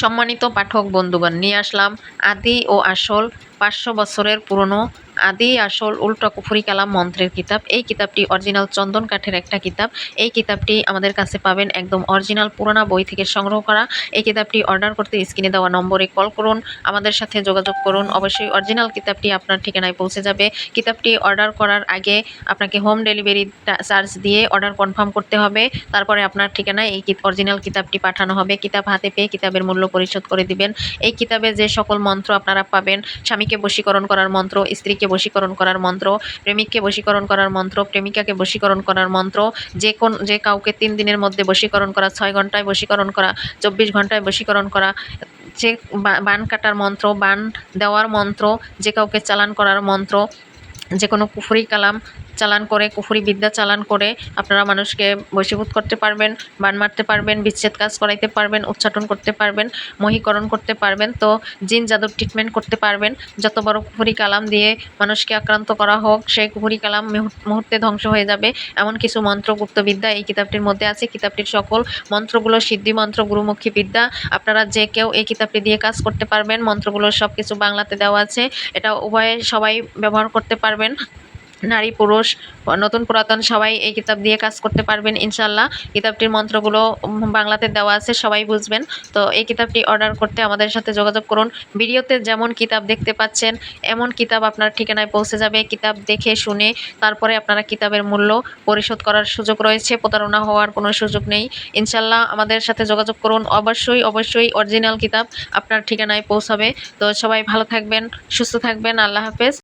সম্মানিত পাঠক বন্ধুগণ, নিয়ে আসলাম আদি ও আসল পাঁচশো বছরের পুরনো আদি আসল উল্টা কুফরি কালাম মন্ত্রের কিতাব। এই কিতাবটি অরিজিনাল চন্দন কাঠের একটা কিতাব। এই কিতাবটি আমাদের কাছে পাবেন একদম অরিজিনাল পুরোনো বই থেকে সংগ্রহ করা। এই কিতাবটি অর্ডার করতে স্ক্রিনে দেওয়া নম্বরে কল করুন, আমাদের সাথে যোগাযোগ করুন। অবশ্যই অরিজিনাল কিতাবটি আপনার ঠিকানায় পৌঁছে যাবে। কিতাবটি অর্ডার করার আগে আপনাকে হোম ডেলিভারি চার্জ দিয়ে অর্ডার কনফার্ম করতে হবে। তারপরে আপনার ঠিকানায় এই অরিজিনাল কিতাবটি পাঠানো হবে। কিতাব হাতে পেয়ে কিতাবের মূল্য পরিশোধ করে দিবেন। এই কিতাবে যে সকল মন্ত্র আপনারা পাবেন, স্বামীকে বশীকরণ করার মন্ত্র, স্ত্রীকে বশীকরণ করার মন্ত্র, প্রেমিককে বশীকরণ করার মন্ত্র, প্রেমিকাকে বশীকরণ করার মন্ত্র, যে কোন, যে কাউকে তিন দিনের মধ্যে বশীকরণ করা, ছয় ঘন্টায় বশীকরণ করা, চব্বিশ ঘন্টায় বশীকরণ করা যে বান কাটার মন্ত্র, বান দেওয়ার মন্ত্র, যে কাউকে চালান করার মন্ত্র যে কোনো কুফরি কালাম চালান করে, কুফরি বিদ্যা চালান করে আপনারা মানুষকে বশীভূত করতে পারবেন, বান মারতে পারবেন, বিচ্ছেদ কাজ করাইতে পারবেন, উচ্চাটন করতে পারবেন, মহীকরণ করতে পারবেন। তো জিন জাদুর ট্রিটমেন্ট করতে পারবেন। যত বড় কুফরি কালাম দিয়ে মানুষকে আক্রান্ত করা হোক, সেই কুফরি কালাম মুহূর- মুহূর্তে ধ্বংস হয়ে যাবে। এমন কিছু মন্ত্র গুপ্তবিদ্যা এই কিতাবটির মধ্যে আছে। কিতাবটির সকল মন্ত্রগুলো সিদ্ধি মন্ত্র, গুরুমুখী বিদ্যা। আপনারা যে কেউ এই কিতাবটি দিয়ে কাজ করতে পারবেন। মন্ত্রগুলো সব কিছু বাংলাতে দেওয়া আছে। এটা উভয়ে সবাই ব্যবহার করতে পারবেন। নারী, পুরুষ, নতুন পুরাতন সবাই এই কিতাব দিয়ে কাজ করতে পারবেন ইনশাল্লাহ কিতাবটির মন্ত্রগুলো বাংলাতে দেওয়া আছে, সবাই বুঝবেন। তো এই কিতাবটি অর্ডার করতে আমাদের সাথে যোগাযোগ করুন। ভিডিওতে যেমন কিতাব দেখতে পাচ্ছেন, এমন কিতাব আপনার ঠিকানায় পৌঁছে যাবে। কিতাব দেখে, শুনে, তারপরে আপনারা কিতাবের মূল্য পরিশোধ করার সুযোগ রয়েছে। প্রতারণা হওয়ার কোনো সুযোগ নেই। ইনশাল্লাহ আমাদের সাথে যোগাযোগ করুন। অবশ্যই অবশ্যই অরিজিনাল কিতাব আপনার ঠিকানায় পৌঁছাবে। তো সবাই ভালো থাকবেন, সুস্থ থাকবেন। আল্লাহ হাফেজ।